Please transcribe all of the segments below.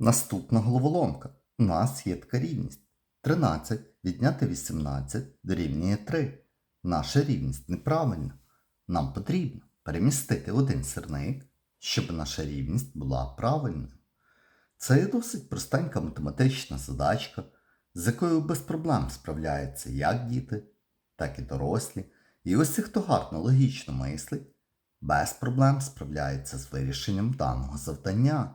Наступна головоломка. У нас є така рівність. 13 відняти 18 дорівнює 3. Наша рівність неправильна. Нам потрібно перемістити один сірник, щоб наша рівність була правильною. Це досить простенька математична задачка, з якою без проблем справляються як діти, так і дорослі. І усі, хто гарно логічно мислить, без проблем справляється з вирішенням даного завдання.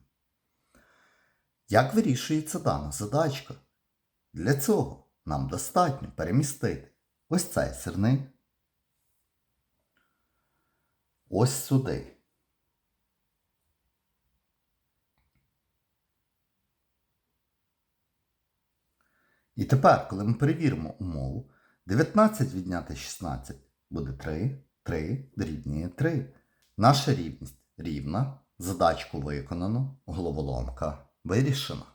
Як вирішується дана задачка? Для цього нам достатньо перемістити ось цей сірник ось сюди. І тепер, коли ми перевіримо умову, 19 відняти 16 буде 3, 3 дорівнює 3. Наша рівність рівна, задачку виконано, головоломка вирішена.